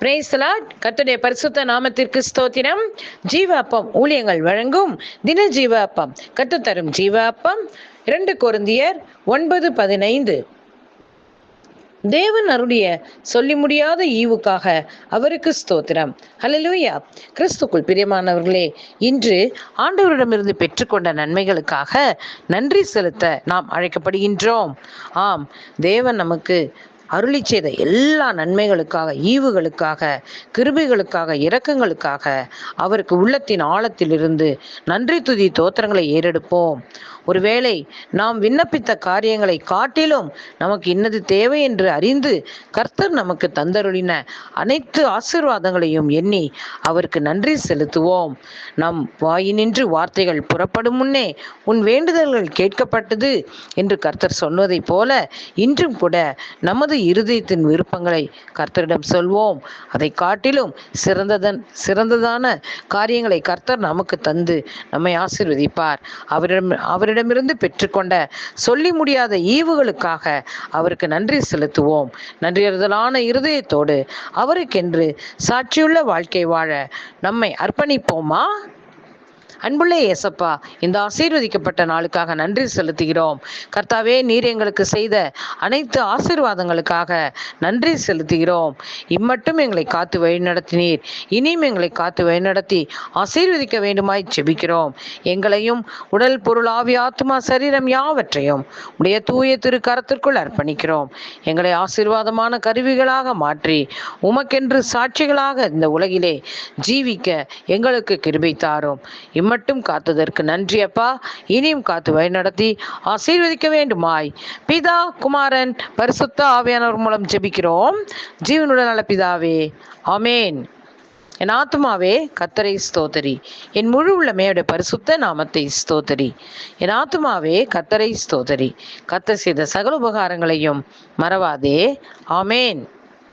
பிரேசலாட் கத்துடைய பரிசுத்த நாமத்திற்கு ஸ்தோத்திரம். ஜீவ அப்பம் ஊழியங்கள் வழங்கும் தின ஜீவ அப்பம் கத்து தரும் ஜீவ அப்பம் இரண்டு கொருந்தியர் ஒன்பது பதினைந்து. தேவன் அருடைய சொல்லி முடியாத ஈவுக்காக அவருக்கு ஸ்தோத்திரம். ஹலலூயா கிறிஸ்துக்குள் பிரியமானவர்களே இன்று ஆண்டவரிடமிருந்து பெற்றுக்கொண்ட நன்மைகளுக்காக நன்றி செலுத்த நாம் அழைக்கப்படுகின்றோம். ஆம் தேவன் நமக்கு அருளி செய்த எல்லா நன்மைகளுக்காக ஈவுகளுக்காக கிருபைகளுக்காக இரக்கங்களுக்காக அவருக்கு உள்ளத்தின் ஆழத்திலிருந்து நன்றி துதி தோத்திரங்களை ஏறெடுப்போம். ஒருவேளை நாம் விண்ணப்பித்த காரியங்களை காட்டிலும் நமக்கு இன்னது தேவை என்று அறிந்து கர்த்தர் நமக்கு தந்தருளின அனைத்து ஆசீர்வாதங்களையும் எண்ணி அவருக்கு நன்றி செலுத்துவோம். நம் வாயினின்று வார்த்தைகள் புறப்படும் முன்னே உன் வேண்டுதல்கள் கேட்கப்பட்டது என்று கர்த்தர் சொன்னதைப் போல இன்றும் கூட நமது இருதயத்தின் விருப்பங்களை கர்த்தரிடம் சொல்வோம். அதை காட்டிலும் சிறந்ததன் சிறந்ததான காரியங்களை கர்த்தர் நமக்கு தந்து நம்மை ஆசீர்வதிப்பார். அவரிடம் அவரிடமிருந்து பெற்றுக்கொண்ட சொல்லி முடியாத ஈவுகளுக்காக அவருக்கு நன்றி செலுத்துவோம். நன்றியறுதலான இருதயத்தோடு அவருக்கென்று சாட்சியுள்ள வாழ்க்கை வாழ நம்மை அர்ப்பணிப்போமா? அன்புள்ள ஏசப்பா இந்த ஆசீர்வதிக்கப்பட்ட நாளுக்காக நன்றி செலுத்துகிறோம். கர்த்தாவே நீர் எங்களுக்கு செய்த அனைத்து ஆசீர்வாதங்களுக்காக நன்றி செலுத்துகிறோம். இம்மட்டும் எங்களை காத்து வழிநடத்தினீர். இனியும் எங்களை காத்து வழிநடத்தி ஆசீர்வதிக்க வேண்டுமாய் செபிக்கிறோம் எங்களையும் உடல் பொருள் ஆவி ஆத்மா சரீரம் யாவற்றையும் உடைய தூய திரு கரத்திற்குள் அர்ப்பணிக்கிறோம். எங்களை ஆசீர்வாதமான கருவிகளாக மாற்றி உமக்கென்று சாட்சிகளாக இந்த உலகிலே ஜீவிக்க எங்களுக்கு கிருபை தாரும். மட்டும் காத்ததற்கு நன்றி அப்பா. இனியும் காத்து வழிநடத்தி ஆசீர்வதிக்க வேண்டுமாய். பிதா குமாரன் பரிசுத்த ஆவியானவர் மூலம் ஜெபிக்கிறோம். ஜீவனுடன் நல்ல பிதாவே ஆமேன். என் ஆத்மாவே கத்தரை ஸ்தோத்தரி. என் முழு உள்ளமையோட பரிசுத்த நாமத்தை ஸ்தோத்தரி. என் ஆத்மாவே கத்தரை ஸ்தோத்தரி. கத்த செய்த சகல உபகாரங்களையும் மறவாதே. ஆமேன்.